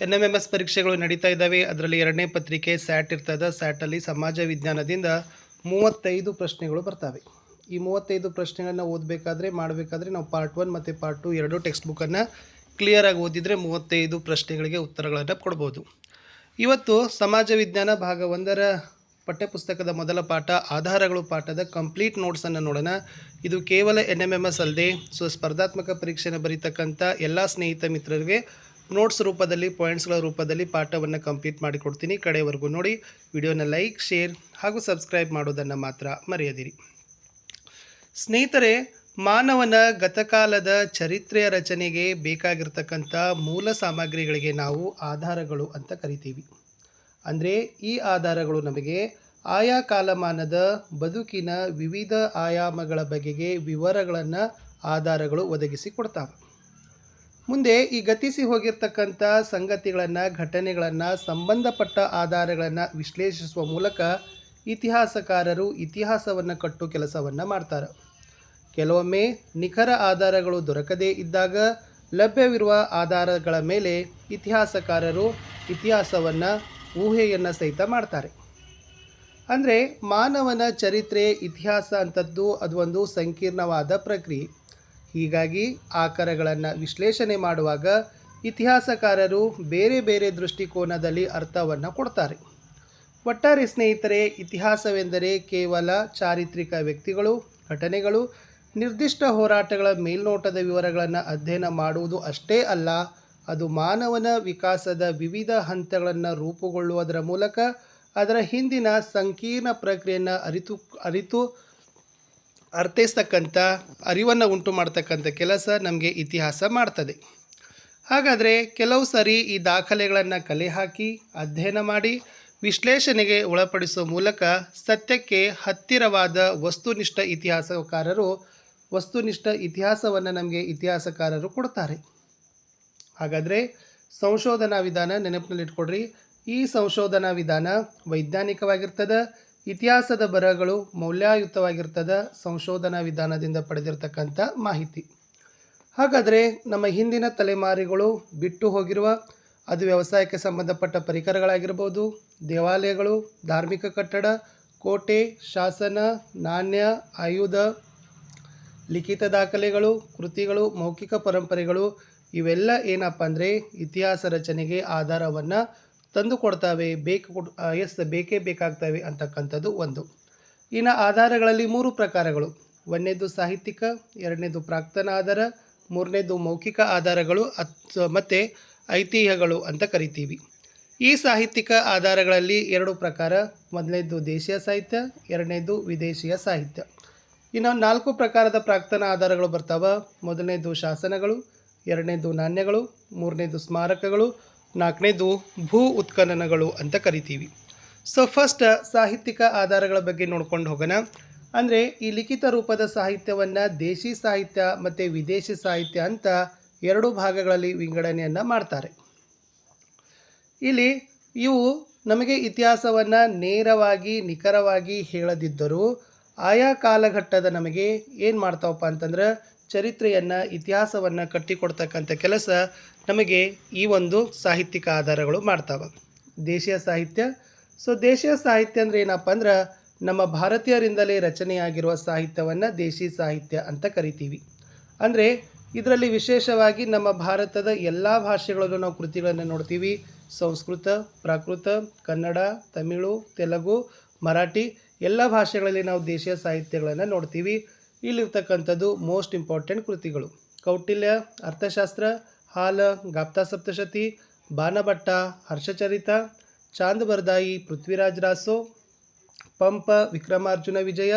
N M M S ಪರೀಕ್ಷೆಗಳು ನಡೀತಾ ಇದ್ದಾವೆ. ಅದರಲ್ಲಿ ಎರಡನೇ ಪತ್ರಿಕೆ ಸ್ಯಾಟ್ ಇರ್ತದೆ. ಸ್ಯಾಟಲ್ಲಿ ಸಮಾಜ ವಿಜ್ಞಾನದಿಂದ ಮೂವತ್ತೈದು ಪ್ರಶ್ನೆಗಳು ಬರ್ತವೆ. ಈ ಮೂವತ್ತೈದು ಪ್ರಶ್ನೆಗಳನ್ನ ಓದಬೇಕಾದ್ರೆ, ಮಾಡಬೇಕಾದ್ರೆ ನಾವು ಪಾರ್ಟ್ ಒನ್ ಮತ್ತು ಪಾರ್ಟ್ ಟು ಎರಡು ಟೆಕ್ಸ್ಟ್ ಬುಕ್ಕನ್ನು ಕ್ಲಿಯರಾಗಿ ಓದಿದರೆ ಮೂವತ್ತೈದು ಪ್ರಶ್ನೆಗಳಿಗೆ ಉತ್ತರಗಳನ್ನು ಕೊಡ್ಬೋದು. ಇವತ್ತು ಸಮಾಜ ವಿಜ್ಞಾನ ಭಾಗ ಒಂದರ ಪಠ್ಯಪುಸ್ತಕದ ಮೊದಲ ಪಾಠ, ಆಧಾರಗಳು ಪಾಠದ ಕಂಪ್ಲೀಟ್ ನೋಟ್ಸನ್ನು ನೋಡೋಣ. ಇದು ಕೇವಲ ಎನ್ ಎಂ ಎಂ ಎಸ್ ಅಲ್ಲದೆ ಸೊ ಸ್ಪರ್ಧಾತ್ಮಕ ಪರೀಕ್ಷೆಯನ್ನು ಬರೀತಕ್ಕಂಥ ಎಲ್ಲ ಸ್ನೇಹಿತ ಮಿತ್ರರಿಗೆ ನೋಟ್ಸ್ ರೂಪದಲ್ಲಿ ಪಾಯಿಂಟ್ಸ್ಗಳ ರೂಪದಲ್ಲಿ ಪಾಠವನ್ನು ಕಂಪ್ಲೀಟ್ ಮಾಡಿಕೊಡ್ತೀನಿ. ಕಡೆಯವರೆಗೂ ನೋಡಿ. ವಿಡಿಯೋನ ಲೈಕ್ ಶೇರ್ ಹಾಗೂ ಸಬ್ಸ್ಕ್ರೈಬ್ ಮಾಡೋದನ್ನು ಮಾತ್ರ ಮರೆಯದಿರಿ. ಸ್ನೇಹಿತರೆ, ಮಾನವನ ಗತಕಾಲದ ಚರಿತ್ರೆಯ ರಚನೆಗೆ ಬೇಕಾಗಿರ್ತಕ್ಕಂಥ ಮೂಲ ಸಾಮಗ್ರಿಗಳಿಗೆ ನಾವು ಆಧಾರಗಳು ಅಂತ ಕರಿತೀವಿ. ಅಂದರೆ, ಈ ಆಧಾರಗಳು ನಮಗೆ ಆಯಾ ಕಾಲಮಾನದ ಬದುಕಿನ ವಿವಿಧ ಆಯಾಮಗಳ ಬಗೆಗೆ ವಿವರಗಳನ್ನು ಆಧಾರಗಳು ಒದಗಿಸಿ ಕೊಡ್ತಾವೆ. ಮುಂದೆ ಈ ಗತಿಸಿ ಹೋಗಿರ್ತಕ್ಕಂಥ ಸಂಗತಿಗಳನ್ನು, ಘಟನೆಗಳನ್ನು, ಸಂಬಂಧಪಟ್ಟ ಆಧಾರಗಳನ್ನು ವಿಶ್ಲೇಷಿಸುವ ಮೂಲಕ ಇತಿಹಾಸಕಾರರು ಇತಿಹಾಸವನ್ನು ಕಟ್ಟು ಕೆಲಸವನ್ನು ಮಾಡ್ತಾರೆ. ಕೆಲವೊಮ್ಮೆ ನಿಖರ ಆಧಾರಗಳು ದೊರಕದೇ ಇದ್ದಾಗ ಲಭ್ಯವಿರುವ ಆಧಾರಗಳ ಮೇಲೆ ಇತಿಹಾಸಕಾರರು ಇತಿಹಾಸವನ್ನು, ಊಹೆಯನ್ನು ಸಹಿತ ಮಾಡ್ತಾರೆ. ಅಂದರೆ ಮಾನವನ ಚರಿತ್ರೆ, ಇತಿಹಾಸ ಅಂತದ್ದು ಅದೊಂದು ಸಂಕೀರ್ಣವಾದ ಪ್ರಕ್ರಿಯೆ. ಹೀಗಾಗಿ ಆಕರಗಳನ್ನು ವಿಶ್ಲೇಷಣೆ ಮಾಡುವಾಗ ಇತಿಹಾಸಕಾರರು ಬೇರೆ ಬೇರೆ ದೃಷ್ಟಿಕೋನದಲ್ಲಿ ಅರ್ಥವನ್ನು ಕೊಡ್ತಾರೆ. ಒಟ್ಟಾರೆ ಸ್ನೇಹಿತರೆ, ಇತಿಹಾಸವೆಂದರೆ ಕೇವಲ ಚಾರಿತ್ರಿಕ ವ್ಯಕ್ತಿಗಳು, ಘಟನೆಗಳು, ನಿರ್ದಿಷ್ಟ ಹೋರಾಟಗಳ ಮೇಲ್ನೋಟದ ವಿವರಗಳನ್ನು ಅಧ್ಯಯನ ಮಾಡುವುದು ಅಷ್ಟೇ ಅಲ್ಲ, ಅದು ಮಾನವನ ವಿಕಾಸದ ವಿವಿಧ ಹಂತಗಳನ್ನು ರೂಪುಗೊಳ್ಳುವುದರ ಮೂಲಕ ಅದರ ಹಿಂದಿನ ಸಂಕೀರ್ಣ ಪ್ರಕ್ರಿಯೆಯನ್ನು ಅರಿತು ಅರಿತು ಅರ್ಥೈಸ್ತಕ್ಕಂಥ ಅರಿವನ್ನು ಉಂಟು ಮಾಡ್ತಕ್ಕಂಥ ಕೆಲಸ ನಮಗೆ ಇತಿಹಾಸ ಮಾಡ್ತದೆ. ಹಾಗಾದರೆ ಕೆಲವು ಸಾರಿ ಈ ದಾಖಲೆಗಳನ್ನು ಕಲೆ ಹಾಕಿ ಅಧ್ಯಯನ ಮಾಡಿ ವಿಶ್ಲೇಷಣೆಗೆ ಒಳಪಡಿಸುವ ಮೂಲಕ ಸತ್ಯಕ್ಕೆ ಹತ್ತಿರವಾದ ವಸ್ತುನಿಷ್ಠ ಇತಿಹಾಸಕಾರರು ವಸ್ತುನಿಷ್ಠ ಇತಿಹಾಸವನ್ನು ನಮಗೆ ಇತಿಹಾಸಕಾರರು ಕೊಡ್ತಾರೆ. ಹಾಗಾದರೆ ಸಂಶೋಧನಾ ವಿಧಾನ ನೆನಪಿನಲ್ಲಿಟ್ಕೊಡ್ರಿ ಈ ಸಂಶೋಧನಾ ವಿಧಾನ ವೈಜ್ಞಾನಿಕವಾಗಿರ್ತದೆ ಇತಿಹಾಸದ ಬರಹಗಳು ಮೌಲ್ಯಯುತವಾಗಿರ್ತದ ಸಂಶೋಧನಾ ವಿಧಾನದಿಂದ ಪಡೆದಿರತಕ್ಕಂಥ ಮಾಹಿತಿ. ಹಾಗಾದರೆ ನಮ್ಮ ಹಿಂದಿನ ತಲೆಮಾರಿಗಳು ಬಿಟ್ಟು ಹೋಗಿರುವ ಅದು ವ್ಯವಸಾಯಕ್ಕೆ ಸಂಬಂಧಪಟ್ಟ ಪರಿಕರಗಳಾಗಿರ್ಬೋದು, ದೇವಾಲಯಗಳು, ಧಾರ್ಮಿಕ ಕಟ್ಟಡ, ಕೋಟೆ, ಶಾಸನ, ನಾಣ್ಯ, ಆಯುಧ, ಲಿಖಿತ ದಾಖಲೆಗಳು, ಕೃತಿಗಳು, ಮೌಖಿಕ ಪರಂಪರೆಗಳು ಇವೆಲ್ಲ ಏನಪ್ಪ ಅಂದರೆ ಇತಿಹಾಸ ರಚನೆಗೆ ಆಧಾರವನ್ನು ತಂದು ಕೊಡ್ತಾವೆ ಬೇಕು ಕೊಡ್ ಎಸ್ ಬೇಕೇ ಬೇಕಾಗ್ತವೆ ಅಂತಕ್ಕಂಥದ್ದು ಒಂದು. ಇನ್ನು ಆಧಾರಗಳಲ್ಲಿ ಮೂರು ಪ್ರಕಾರಗಳು. ಒಂದನೇದು ಸಾಹಿತ್ಯಿಕ, ಎರಡನೇದು ಪ್ರಾಕ್ತನ ಆಧಾರ, ಮೂರನೇದು ಮೌಖಿಕ ಆಧಾರಗಳು ಅತ್ ಮತ್ತು ಐತಿಹ್ಯಗಳು ಅಂತ ಕರಿತೀವಿ. ಈ ಸಾಹಿತ್ಯಿಕ ಆಧಾರಗಳಲ್ಲಿ ಎರಡು ಪ್ರಕಾರ. ಮೊದಲನೇದು ದೇಶೀಯ ಸಾಹಿತ್ಯ, ಎರಡನೇದು ವಿದೇಶಿಯ ಸಾಹಿತ್ಯ. ಇನ್ನು ನಾಲ್ಕು ಪ್ರಕಾರದ ಪ್ರಾಕ್ತನ ಆಧಾರಗಳು ಬರ್ತಾವ. ಮೊದಲನೇದು ಶಾಸನಗಳು, ಎರಡನೇದು ನಾಣ್ಯಗಳು, ಮೂರನೇದು ಸ್ಮಾರಕಗಳು ನಾಲ್ಕನೇದು ಭೂ ಉತ್ಖನನಗಳು ಅಂತ ಕರಿತೀವಿ. ಸೊ ಫಸ್ಟ್ ಸಾಹಿತ್ಯಿಕ ಆಧಾರಗಳ ಬಗ್ಗೆ ನೋಡ್ಕೊಂಡು ಹೋಗೋಣ. ಅಂದರೆ ಈ ಲಿಖಿತ ರೂಪದ ಸಾಹಿತ್ಯವನ್ನು ದೇಶಿ ಸಾಹಿತ್ಯ ಮತ್ತು ವಿದೇಶಿ ಸಾಹಿತ್ಯ ಅಂತ ಎರಡು ಭಾಗಗಳಲ್ಲಿ ವಿಂಗಡಣೆಯನ್ನು ಮಾಡ್ತಾರೆ. ಇಲ್ಲಿ ಇವು ನಮಗೆ ಇತಿಹಾಸವನ್ನು ನೇರವಾಗಿ, ನಿಖರವಾಗಿ ಹೇಳದಿದ್ದರೂ ಆಯಾ ಕಾಲಘಟ್ಟದ ನಮಗೆ ಏನು ಮಾಡ್ತಾವಪ್ಪ ಅಂತಂದ್ರೆ ಚರಿತ್ರೆಯನ್ನು, ಇತಿಹಾಸವನ್ನು ಕಟ್ಟಿಕೊಡ್ತಕ್ಕಂಥ ಕೆಲಸ ನಮಗೆ ಈ ಒಂದು ಸಾಹಿತ್ಯಿಕ ಆಧಾರಗಳು ಮಾಡ್ತಾವೆ. ದೇಶೀಯ ಸಾಹಿತ್ಯ. ಸೊ ದೇಶೀಯ ಸಾಹಿತ್ಯ ಅಂದರೆ ಏನಪ್ಪ ಅಂದ್ರೆ ನಮ್ಮ ಭಾರತೀಯರಿಂದಲೇ ರಚನೆಯಾಗಿರುವ ಸಾಹಿತ್ಯವನ್ನು ದೇಶಿ ಸಾಹಿತ್ಯ ಅಂತ ಕರಿತೀವಿ. ಅಂದರೆ ಇದರಲ್ಲಿ ವಿಶೇಷವಾಗಿ ನಮ್ಮ ಭಾರತದ ಎಲ್ಲ ಭಾಷೆಗಳಲ್ಲೂ ನಾವು ಕೃತಿಗಳನ್ನು ನೋಡ್ತೀವಿ. ಸಂಸ್ಕೃತ, ಪ್ರಾಕೃತ, ಕನ್ನಡ, ತಮಿಳು, ತೆಲುಗು, ಮರಾಠಿ, ಎಲ್ಲ ಭಾಷೆಗಳಲ್ಲಿ ನಾವು ದೇಶೀಯ ಸಾಹಿತ್ಯಗಳನ್ನು ನೋಡ್ತೀವಿ. ಇಲ್ಲಿರ್ತಕ್ಕಂಥದ್ದು ಮೋಸ್ಟ್ ಇಂಪಾರ್ಟೆಂಟ್ ಕೃತಿಗಳು. ಕೌಟಿಲ್ಯ, ಅರ್ಥಶಾಸ್ತ್ರ, ಹಾಲ, ಗಾಪ್ತಾ ಸಪ್ತಶತಿ, ಬಾನಭಟ್ಟ, ಹರ್ಷಚರಿತ ಚಾಂದ್ ಬರ್ದಾಯಿ ಪೃಥ್ವಿರಾಜ್ ರಾಸೋ, ಪಂಪ ವಿಕ್ರಮಾರ್ಜುನ ವಿಜಯ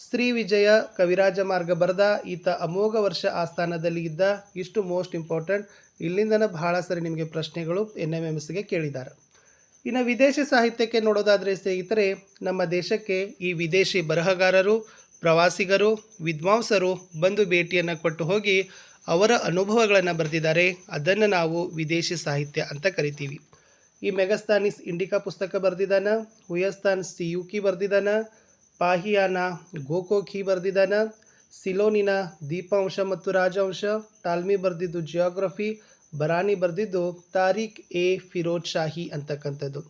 ಶ್ರೀ ವಿಜಯ, ಕವಿರಾಜ ಮಾರ್ಗ ಬರೆದ, ಈತ ಅಮೋಘ ವರ್ಷ ಆಸ್ಥಾನದಲ್ಲಿ ಇದ್ದ ಇಷ್ಟು ಮೋಸ್ಟ್ ಇಂಪಾರ್ಟೆಂಟ್ ಇಲ್ಲಿಂದನೇ ಬಹಳ ಸರಿ ನಿಮಗೆ ಪ್ರಶ್ನೆಗಳು ಎನ್ ಎಂ ಎಂ ಎಸ್ಗೆ ಕೇಳಿದ್ದಾರೆ. ಇನ್ನು ವಿದೇಶಿ ಸಾಹಿತ್ಯಕ್ಕೆ ನೋಡೋದಾದರೆ ಸ್ನೇಹಿತರೆ, ನಮ್ಮ ದೇಶಕ್ಕೆ ಈ ವಿದೇಶಿ ಬರಹಗಾರರು ಪ್ರವಾಸಿಗರು, ವಿದ್ವಾಂಸರು ಬಂದು ಭೇಟಿಯನ್ನು ಕೊಟ್ಟು ಹೋಗಿ ಅವರ ಅನುಭವಗಳನ್ನು ಬರೆದಿದ್ದಾರೆ. ಅದನ್ನು ನಾವು ವಿದೇಶಿ ಸಾಹಿತ್ಯ ಅಂತ ಕರಿತೀವಿ. ಈ ಮೆಗಸ್ತಾನಿಸ್ ಇಂಡಿಕಾ ಪುಸ್ತಕ ಬರೆದಿದ್ದಾನ ಹುಯಸ್ತಾನ್ ಸಿಯುಕಿ ಬರೆದಿದ್ದಾನ ಪಾಹಿಯಾನ ಗೋಕೋಖಿ ಬರೆದಿದ್ದಾನ ಸಿಲೋನಿನ ದೀಪಾಂಶ ಮತ್ತು ರಾಜವಂಶ, ಟಾಲ್ಮಿ ಬರೆದಿದ್ದು ಜಿಯೋಗ್ರಫಿ, ಬರಾನಿ ಬರೆದಿದ್ದು ತಾರೀಖ್ ಎ ಫಿರೋಜ್ ಶಾಹಿ ಅಂತಕ್ಕಂಥದ್ದು.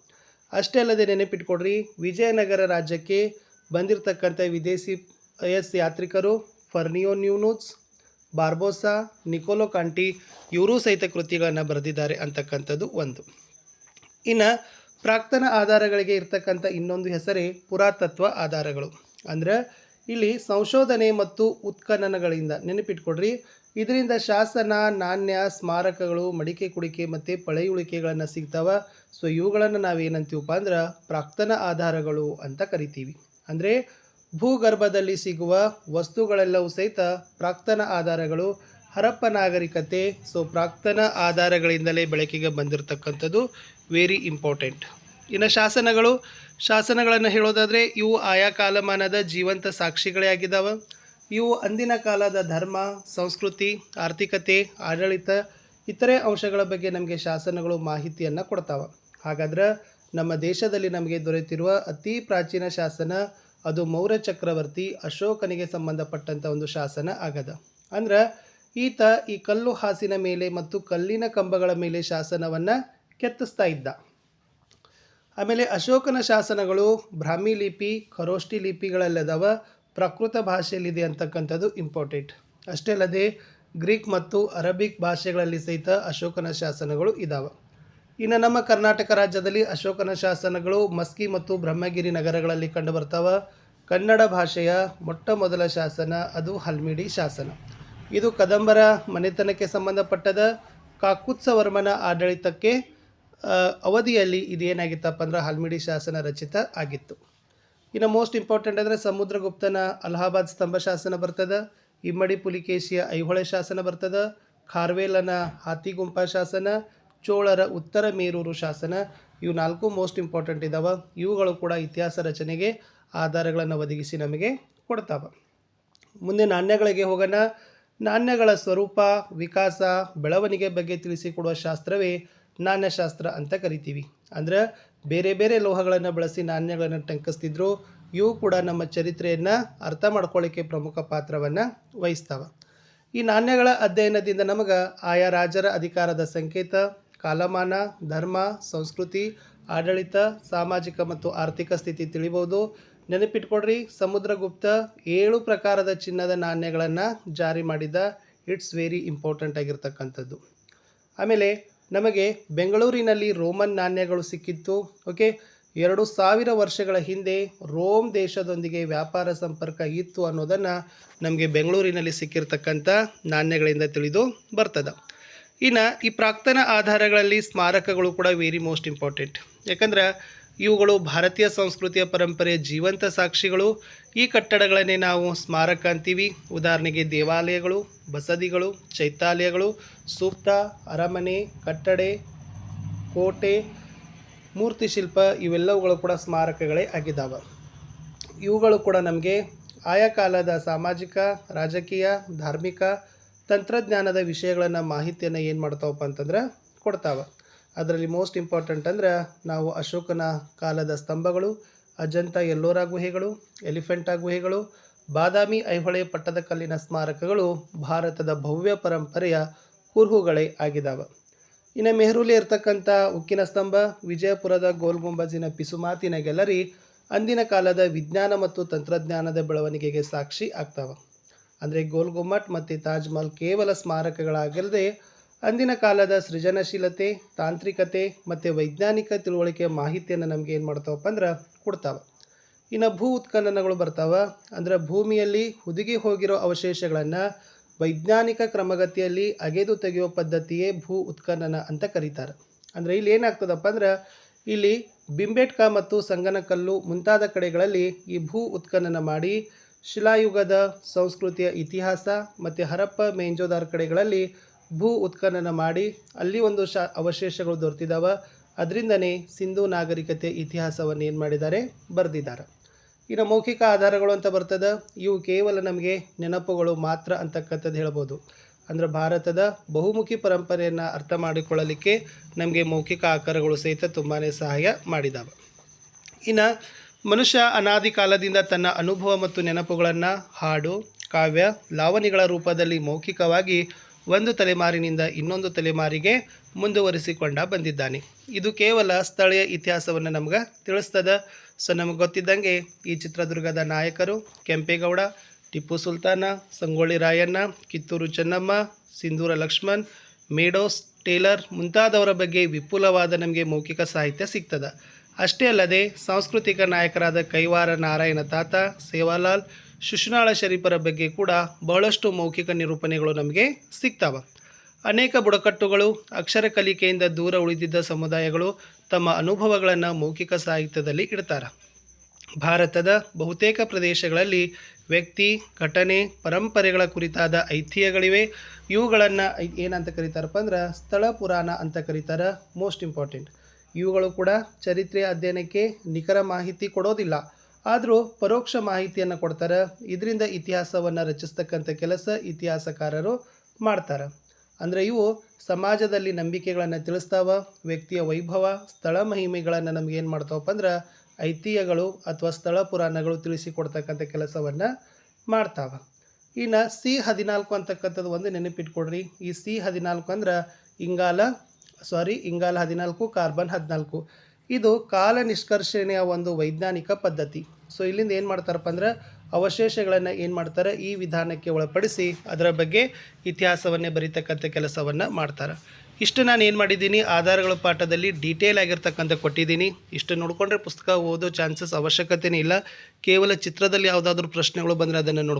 ಅಷ್ಟೇ ಅಲ್ಲದೆ ನೆನಪಿಟ್ಕೊಡ್ರಿ ವಿಜಯನಗರ ರಾಜ್ಯಕ್ಕೆ ಬಂದಿರತಕ್ಕಂಥ ವಿದೇಶಿ ಎಸ್ ಯಾತ್ರಿಕರು Fernao Nunes, Barbosa, Niccolo Conti ಇವರೂ ಸಹಿತ ಕೃತಿಗಳನ್ನು ಬರೆದಿದ್ದಾರೆ ಅಂತಕ್ಕಂಥದ್ದು ಒಂದು. ಇನ್ನು ಪ್ರಾಕ್ತನ ಆಧಾರಗಳಿಗೆ ಇರ್ತಕ್ಕಂಥ ಇನ್ನೊಂದು ಹೆಸರೇ ಪುರಾತತ್ವ ಆಧಾರಗಳು. ಅಂದ್ರೆ ಇಲ್ಲಿ ಸಂಶೋಧನೆ ಮತ್ತು ಉತ್ಖನನಗಳಿಂದ ನೆನಪಿಟ್ಕೊಡ್ರಿ. ಇದರಿಂದ ಶಾಸನ, ನಾಣ್ಯ, ಸ್ಮಾರಕಗಳು, ಮಡಿಕೆ ಕುಡಿಕೆ ಮತ್ತು ಪಳೆಯುಳಿಕೆಗಳನ್ನು ಸಿಗ್ತಾವ. ಸೊ ಇವುಗಳನ್ನು ನಾವೇನಂತೀವಪ್ಪ ಅಂದ್ರೆ ಪ್ರಾಕ್ತನ ಆಧಾರಗಳು ಅಂತ ಕರಿತೀವಿ. ಅಂದರೆ ಭೂಗರ್ಭದಲ್ಲಿ ಸಿಗುವ ವಸ್ತುಗಳೆಲ್ಲವೂ ಸಹಿತ ಪ್ರಾಕ್ತನ ಆಧಾರಗಳು, ಹರಪ್ಪ ನಾಗರಿಕತೆ. ಸೊ ಪ್ರಾಕ್ತನ ಆಧಾರಗಳಿಂದಲೇ ಬೆಳಕಿಗೆ ಬಂದಿರತಕ್ಕಂಥದ್ದು ವೆರಿ ಇಂಪಾರ್ಟೆಂಟ್ ಇನ್ನು ಶಾಸನಗಳು, ಶಾಸನಗಳನ್ನು ಹೇಳೋದಾದರೆ, ಇವು ಆಯಾ ಕಾಲಮಾನದ ಜೀವಂತ ಸಾಕ್ಷಿಗಳೇ ಆಗಿದ್ದಾವೆ. ಇವು ಅಂದಿನ ಕಾಲದ ಧರ್ಮ, ಸಂಸ್ಕೃತಿ, ಆರ್ಥಿಕತೆ, ಆಡಳಿತ, ಇತರೆ ಅಂಶಗಳ ಬಗ್ಗೆ ನಮಗೆ ಶಾಸನಗಳು ಮಾಹಿತಿಯನ್ನು ಕೊಡ್ತಾವೆ. ಹಾಗಾದ್ರೆ ನಮ್ಮ ದೇಶದಲ್ಲಿ ನಮಗೆ ದೊರೆತಿರುವ ಅತಿ ಪ್ರಾಚೀನ ಶಾಸನ ಅದು ಮೌರ್ಯ ಚಕ್ರವರ್ತಿ ಅಶೋಕನಿಗೆ ಸಂಬಂಧಪಟ್ಟಂಥ ಒಂದು ಶಾಸನ ಆಗದ. ಅಂದ್ರೆ, ಈತ ಈ ಕಲ್ಲು ಹಾಸಿನ ಮೇಲೆ ಮತ್ತು ಕಲ್ಲಿನ ಕಂಬಗಳ ಮೇಲೆ ಶಾಸನವನ್ನು ಕೆತ್ತಿಸ್ತಾ ಇದ್ದ. ಆಮೇಲೆ ಅಶೋಕನ ಶಾಸನಗಳು ಬ್ರಾಹ್ಮಿ ಲಿಪಿ, ಖರೋಷ್ಠಿ ಲಿಪಿಗಳಲ್ಲದವ ಪ್ರಕೃತ ಭಾಷೆಯಲ್ಲಿದೆ ಅಂತಕ್ಕಂಥದ್ದು ಇಂಪಾರ್ಟೆಂಟ್ ಅಷ್ಟೇ ಅಲ್ಲದೆ ಗ್ರೀಕ್ ಮತ್ತು ಅರಬಿಕ್ ಭಾಷೆಗಳಲ್ಲಿ ಸಹಿತ ಅಶೋಕನ ಶಾಸನಗಳು ಇದ್ದಾವೆ ಇನ್ನು ನಮ್ಮ ಕರ್ನಾಟಕ ರಾಜ್ಯದಲ್ಲಿ ಅಶೋಕನ ಶಾಸನಗಳು ಮಸ್ಕಿ ಮತ್ತು ಬ್ರಹ್ಮಗಿರಿ ನಗರಗಳಲ್ಲಿ ಕಂಡುಬರ್ತಾವ ಕನ್ನಡ ಭಾಷೆಯ ಮೊಟ್ಟ ಮೊದಲ ಶಾಸನ ಅದು ಹಲ್ಮಿಡಿ ಶಾಸನ. ಇದು ಕದಂಬರ ಮನೆತನಕ್ಕೆ ಸಂಬಂಧಪಟ್ಟದ ಕಾಕುತ್ಸವರ್ಮನ ಆಡಳಿತಕ್ಕೆ ಅವಧಿಯಲ್ಲಿ ಇದೇನಾಗಿತ್ತಪ್ಪ ಅಂದ್ರೆ ಹಲ್ಮಿಡಿ ಶಾಸನ ರಚಿತ ಆಗಿತ್ತು. ಇನ್ನು ಮೋಸ್ಟ್ ಇಂಪಾರ್ಟೆಂಟ್ ಅಂದರೆ ಸಮುದ್ರಗುಪ್ತನ ಅಲಹಾಬಾದ್ ಸ್ತಂಭ ಶಾಸನ ಬರ್ತದ, ಇಮ್ಮಡಿ ಪುಲಿಕೇಶಿಯ ಐಹೊಳೆ ಶಾಸನ ಬರ್ತದ, ಖಾರ್ವೇಲನ ಹಾತಿಗುಂಪ ಶಾಸನ ಚೋಳರ ಉತ್ತರ ಮೇರೂರು ಶಾಸನ. ಇವು ನಾಲ್ಕು ಮೋಸ್ಟ್ ಇಂಪಾರ್ಟೆಂಟ್ ಇದ್ದಾವೆ ಇವುಗಳು ಕೂಡ ಇತಿಹಾಸ ರಚನೆಗೆ ಆಧಾರಗಳನ್ನು ಒದಗಿಸಿ ನಮಗೆ ಕೊಡ್ತಾವೆ. ಮುಂದೆ ನಾಣ್ಯಗಳಿಗೆ ಹೋಗೋಣ. ನಾಣ್ಯಗಳ ಸ್ವರೂಪ, ವಿಕಾಸ, ಬೆಳವಣಿಗೆ ಬಗ್ಗೆ ತಿಳಿಸಿಕೊಡುವ ಶಾಸ್ತ್ರವೇ ನಾಣ್ಯಶಾಸ್ತ್ರ ಅಂತ ಕರಿತೀವಿ. ಅಂದರೆ ಬೇರೆ ಬೇರೆ ಲೋಹಗಳನ್ನು ಬಳಸಿ ನಾಣ್ಯಗಳನ್ನು ಟಂಕಿಸ್ತಿದ್ರು, ಇವು ಕೂಡ ನಮ್ಮ ಚರಿತ್ರೆಯನ್ನು ಅರ್ಥ ಮಾಡ್ಕೊಳ್ಳಿಕ್ಕೆ ಪ್ರಮುಖ ಪಾತ್ರವನ್ನು ವಹಿಸ್ತಾವ. ಈ ನಾಣ್ಯಗಳ ಅಧ್ಯಯನದಿಂದ ನಮಗೆ ಆಯಾ ರಾಜರ ಅಧಿಕಾರದ ಸಂಕೇತ ಕಾಲಮಾನ, ಧರ್ಮ, ಸಂಸ್ಕೃತಿ, ಆಡಳಿತ, ಸಾಮಾಜಿಕ ಮತ್ತು ಆರ್ಥಿಕ ಸ್ಥಿತಿ ತಿಳಿಬೋದು. ನೆನಪಿಟ್ಕೊಡ್ರಿ ಸಮುದ್ರಗುಪ್ತ ಏಳು ಪ್ರಕಾರದ ಚಿನ್ನದ ನಾಣ್ಯಗಳನ್ನು ಜಾರಿ ಮಾಡಿದ. ಇಟ್ಸ್ ವೆರಿ ಇಂಪಾರ್ಟೆಂಟ್ ಆಗಿರ್ತಕ್ಕಂಥದ್ದು. ಆಮೇಲೆ ನಮಗೆ ಬೆಂಗಳೂರಿನಲ್ಲಿ ರೋಮನ್ ನಾಣ್ಯಗಳು ಸಿಕ್ಕಿತ್ತು. ಓಕೆ ಎರಡು ಸಾವಿರ ವರ್ಷಗಳ ಹಿಂದೆ ರೋಮ್ ದೇಶದೊಂದಿಗೆ ವ್ಯಾಪಾರ ಸಂಪರ್ಕ ಇತ್ತು ಅನ್ನೋದನ್ನು ನಮಗೆ ಬೆಂಗಳೂರಿನಲ್ಲಿ ಸಿಕ್ಕಿರ್ತಕ್ಕಂಥ ನಾಣ್ಯಗಳಿಂದ ತಿಳಿದು ಬರ್ತದೆ. ಇನ್ನು ಈ ಪ್ರಾಕ್ತನ ಆಧಾರಗಳಲ್ಲಿ ಸ್ಮಾರಕಗಳು ಕೂಡ ವೆರಿ ಮೋಸ್ಟ್ ಇಂಪಾರ್ಟೆಂಟ್ ಯಾಕಂದ್ರೆ ಇವುಗಳು ಭಾರತೀಯ ಸಂಸ್ಕೃತಿಯ ಪರಂಪರೆಯ ಜೀವಂತ ಸಾಕ್ಷಿಗಳು. ಈ ಕಟ್ಟಡಗಳನ್ನೇ ನಾವು ಸ್ಮಾರಕ ಅಂತೀವಿ. ಉದಾಹರಣೆಗೆ ದೇವಾಲಯಗಳು, ಬಸದಿಗಳು ಚೈತ್ಯಾಲಯಗಳು ಸೂಕ್ತ, ಅರಮನೆ, ಕಟ್ಟಡೆ, ಕೋಟೆ, ಮೂರ್ತಿ ಶಿಲ್ಪ ಇವೆಲ್ಲವುಗಳು ಕೂಡ ಸ್ಮಾರಕಗಳೇ ಆಗಿದ್ದಾವೆ ಇವುಗಳು ಕೂಡ ನಮಗೆ ಆಯಾ ಕಾಲದ ಸಾಮಾಜಿಕ, ರಾಜಕೀಯ, ಧಾರ್ಮಿಕ ತಂತ್ರಜ್ಞಾನದ ವಿಷಯಗಳನ್ನು ಮಾಹಿತಿಯನ್ನು ಏನು ಮಾಡ್ತಾವಪ್ಪ ಅಂತಂದ್ರೆ ಕೊಡ್ತಾವೆ. ಅದರಲ್ಲಿ ಮೋಸ್ಟ್ ಇಂಪಾರ್ಟೆಂಟ್ ಅಂದ್ರೆ ನಾವು ಅಶೋಕನ ಕಾಲದ ಸ್ತಂಭಗಳು, ಅಜಂತ ಎಲ್ಲೋರ ಗುಹೆಗಳು, ಎಲಿಫೆಂಟಾ ಗುಹೆಗಳು, ಬಾದಾಮಿ ಐಹೊಳೆ ಪಟ್ಟದಕಲ್ಲಿನ ಸ್ಮಾರಕಗಳು ಭಾರತದ ಭವ್ಯ ಪರಂಪರೆಯ ಕುರುಹುಗಳೇ ಆಗಿದ್ದಾವೆ ಇನ್ನು ಮೆಹರೂಲಿ ಇರ್ತಕ್ಕಂಥ ಉಕ್ಕಿನ ಸ್ತಂಭ, ವಿಜಯಪುರದ ಗೋಲ್ ಗುಂಬಜಿನ ಪಿಸುಮಾತಿನ ಗ್ಯಾಲರಿ ಅಂದಿನ ಕಾಲದ ವಿಜ್ಞಾನ ಮತ್ತು ತಂತ್ರಜ್ಞಾನದ ಬೆಳವಣಿಗೆಗೆ ಸಾಕ್ಷಿ ಆಗ್ತಾವೆ. ಅಂದರೆ ಗೋಲ್ ಗುಮ್ಮಟ್ ಮತ್ತು ತಾಜ್ ಮಹಲ್ ಕೇವಲ ಸ್ಮಾರಕಗಳಾಗಿರದೆ ಅಂದಿನ ಕಾಲದ ಸೃಜನಶೀಲತೆ, ತಾಂತ್ರಿಕತೆ ಮತ್ತು ವೈಜ್ಞಾನಿಕ ತಿಳುವಳಿಕೆ ಮಾಹಿತಿಯನ್ನು ನಮಗೆ ಏನು ಮಾಡ್ತಾವಪ್ಪ ಅಂದ್ರೆ ಕೊಡ್ತಾವೆ. ಇನ್ನು ಭೂ ಉತ್ಖನನಗಳು ಬರ್ತಾವೆ. ಅಂದ್ರೆ ಭೂಮಿಯಲ್ಲಿ ಹುದುಗಿ ಹೋಗಿರೋ ಅವಶೇಷಗಳನ್ನು ವೈಜ್ಞಾನಿಕ ಕ್ರಮಗತಿಯಲ್ಲಿ ಅಗೆದು ತೆಗೆಯುವ ಪದ್ಧತಿಯೇ ಭೂ ಉತ್ಖನನ ಅಂತ ಕರೀತಾರೆ. ಅಂದರೆ ಇಲ್ಲಿ ಏನಾಗ್ತದಪ್ಪ ಅಂದ್ರೆ ಇಲ್ಲಿ ಬಿಂಬೇಟ್ಕ ಮತ್ತು ಸಂಗನಕಲ್ಲು ಮುಂತಾದ ಕಡೆಗಳಲ್ಲಿ ಈ ಭೂ ಉತ್ಖನನ ಮಾಡಿ ಶಿಲಾಯುಗದ ಸಂಸ್ಕೃತಿಯ ಇತಿಹಾಸ ಮತ್ತು ಹರಪ್ಪ ಮೇಂಜೋದಾರ್ ಕಡೆಗಳಲ್ಲಿ ಭೂ ಉತ್ಖನನ ಮಾಡಿ ಅಲ್ಲಿ ಒಂದು ಶ ಅವಶೇಷಗಳು ದೊರೆತಿದ್ದಾವೆ. ಅದರಿಂದನೇ ಸಿಂಧೂ ನಾಗರಿಕತೆ ಇತಿಹಾಸವನ್ನು ಏನು ಮಾಡಿದ್ದಾರೆ? ಬರೆದಿದ್ದಾರೆ. ಇನ್ನು ಮೌಖಿಕ ಆಧಾರಗಳು ಅಂತ ಬರ್ತದೆ. ಇವು ಕೇವಲ ನಮಗೆ ನೆನಪುಗಳು ಮಾತ್ರ ಅಂತಕ್ಕಂಥದ್ದು ಹೇಳ್ಬೋದು. ಅಂದರೆ ಭಾರತದ ಬಹುಮುಖಿ ಪರಂಪರೆಯನ್ನು ಅರ್ಥ ಮಾಡಿಕೊಳ್ಳಲಿಕ್ಕೆ ನಮಗೆ ಮೌಖಿಕ ಆಕಾರಗಳು ಸಹಿತ ತುಂಬಾ ಸಹಾಯ ಮಾಡಿದಾವೆ. ಇನ್ನು ಮನುಷ್ಯ ಅನಾದಿ ಕಾಲದಿಂದ ತನ್ನ ಅನುಭವ ಮತ್ತು ನೆನಪುಗಳನ್ನು ಹಾಡು, ಕಾವ್ಯ, ಲಾವಣಿಗಳ ರೂಪದಲ್ಲಿ ಮೌಖಿಕವಾಗಿ ಒಂದು ತಲೆಮಾರಿನಿಂದ ಇನ್ನೊಂದು ತಲೆಮಾರಿಗೆ ಮುಂದುವರಿಸಿಕೊಂಡ ಬಂದಿದ್ದಾನೆ. ಇದು ಕೇವಲ ಸ್ಥಳೀಯ ಇತಿಹಾಸವನ್ನು ನಮ್ಗೆ ತಿಳಿಸ್ತದ. ಸೊ, ನಮಗೆ ಗೊತ್ತಿದ್ದಂಗೆ ಈ ಚಿತ್ರದುರ್ಗದ ನಾಯಕರು ಕೆಂಪೇಗೌಡ, ಟಿಪ್ಪು ಸುಲ್ತಾನ, ಸಂಗೊಳ್ಳಿ ರಾಯಣ್ಣ, ಕಿತ್ತೂರು ಚೆನ್ನಮ್ಮ, ಸಿಂಧೂರ ಲಕ್ಷ್ಮಣ್, ಮೇಡೋಸ್, ಟೇಲರ್ ಮುಂತಾದವರ ಬಗ್ಗೆ ವಿಪುಲವಾದ ನಮಗೆ ಮೌಖಿಕ ಸಾಹಿತ್ಯ ಸಿಗ್ತದೆ. ಅಷ್ಟೇ ಅಲ್ಲದೆ ಸಾಂಸ್ಕೃತಿಕ ನಾಯಕರಾದ ಕೈವಾರ ನಾರಾಯಣ ತಾತ, ಸೇವಾಲಾಲ್ ಶಿಶುನಾಳ ಶರೀಫರ ಬಗ್ಗೆ ಕೂಡ ಬಹಳಷ್ಟು ಮೌಖಿಕ ನಿರೂಪಣೆಗಳು ನಮಗೆ ಸಿಗ್ತಾವ. ಅನೇಕ ಬುಡಕಟ್ಟುಗಳು, ಅಕ್ಷರ ಕಲಿಕೆಯಿಂದ ದೂರ ಉಳಿದಿದ್ದ ಸಮುದಾಯಗಳು ತಮ್ಮ ಅನುಭವಗಳನ್ನು ಮೌಖಿಕ ಸಾಹಿತ್ಯದಲ್ಲಿ ಇಡ್ತಾರೆ. ಭಾರತದ ಬಹುತೇಕ ಪ್ರದೇಶಗಳಲ್ಲಿ ವ್ಯಕ್ತಿ, ಘಟನೆ, ಪರಂಪರೆಗಳ ಕುರಿತಾದ ಐತಿಹ್ಯಗಳಿವೆ. ಇವುಗಳನ್ನು ಏನಂತ ಕರೀತಾರಪ್ಪ ಅಂದ್ರೆ ಸ್ಥಳ ಪುರಾಣ ಅಂತ ಕರೀತಾರೆ ಮೋಸ್ಟ್ ಇಂಪಾರ್ಟೆಂಟ್ ಇವುಗಳು ಕೂಡ ಚರಿತ್ರೆಯ ಅಧ್ಯಯನಕ್ಕೆ ನಿಖರ ಮಾಹಿತಿ ಕೊಡೋದಿಲ್ಲ. ಆದರೂ ಪರೋಕ್ಷ ಮಾಹಿತಿಯನ್ನು ಕೊಡ್ತಾರೆ. ಇದರಿಂದ ಇತಿಹಾಸವನ್ನು ರಚಿಸ್ತಕ್ಕಂಥ ಕೆಲಸ ಇತಿಹಾಸಕಾರರು ಮಾಡ್ತಾರೆ. ಅಂದರೆ ಇವು ಸಮಾಜದಲ್ಲಿ ನಂಬಿಕೆಗಳನ್ನು ತಿಳಿಸ್ತಾವ, ವ್ಯಕ್ತಿಯ ವೈಭವ, ಸ್ಥಳ ಮಹಿಮೆಗಳನ್ನು ನಮ್ಗೆ ಏನು ಮಾಡ್ತಾವಪ್ಪ ಅಂದ್ರೆ ಐತಿಹ್ಯಗಳು ಅಥವಾ ಸ್ಥಳ ಪುರಾಣಗಳು ತಿಳಿಸಿಕೊಡ್ತಕ್ಕಂಥ ಕೆಲಸವನ್ನು ಮಾಡ್ತಾವ. ಇನ್ನು ಸಿ ಹದಿನಾಲ್ಕು ಅಂತಕ್ಕಂಥದ್ದು ಒಂದು ನೆನಪಿಟ್ಕೊಡ್ರಿ. ಈ ಸಿ ಹದಿನಾಲ್ಕು ಅಂದ್ರೆ ಇಂಗಾಲ ಸಾರಿ, ಇಂಗಾಲ ಹದಿನಾಲ್ಕು, ಕಾರ್ಬನ್ ಹದಿನಾಲ್ಕು. ಇದು ಕಾಲ ನಿಷ್ಕರ್ಷಣೆಯ ಒಂದು ವೈಜ್ಞಾನಿಕ ಪದ್ಧತಿ. ಸೊ ಇಲ್ಲಿಂದ ಏನು ಮಾಡ್ತಾರಪ್ಪ ಅಂದ್ರೆ, ಅವಶೇಷಗಳನ್ನು ಏನು ಮಾಡ್ತಾರೆ, ಈ ವಿಧಾನಕ್ಕೆ ಒಳಪಡಿಸಿ ಅದರ ಬಗ್ಗೆ ಇತಿಹಾಸವನ್ನೇ ಬರೀತಕ್ಕಂಥ ಕೆಲಸವನ್ನು ಮಾಡ್ತಾರೆ. ಇಷ್ಟು ನಾನು ಏನು ಮಾಡಿದ್ದೀನಿ, ಆಧಾರಗಳ ಪಾಠದಲ್ಲಿ ಡೀಟೇಲ್ ಆಗಿರ್ತಕ್ಕಂಥ ಕೊಟ್ಟಿದ್ದೀನಿ. ಇಷ್ಟು ನೋಡಿಕೊಂಡ್ರೆ ಪುಸ್ತಕ ಓದೋ ಚಾನ್ಸಸ್ ಅವಶ್ಯಕತೆಯೇ ಇಲ್ಲ. ಕೇವಲ ಚಿತ್ರದಲ್ಲಿ ಯಾವುದಾದ್ರೂ ಪ್ರಶ್ನೆಗಳು ಬಂದರೆ ಅದನ್ನು ನೋಡ್ಕೊಂಡು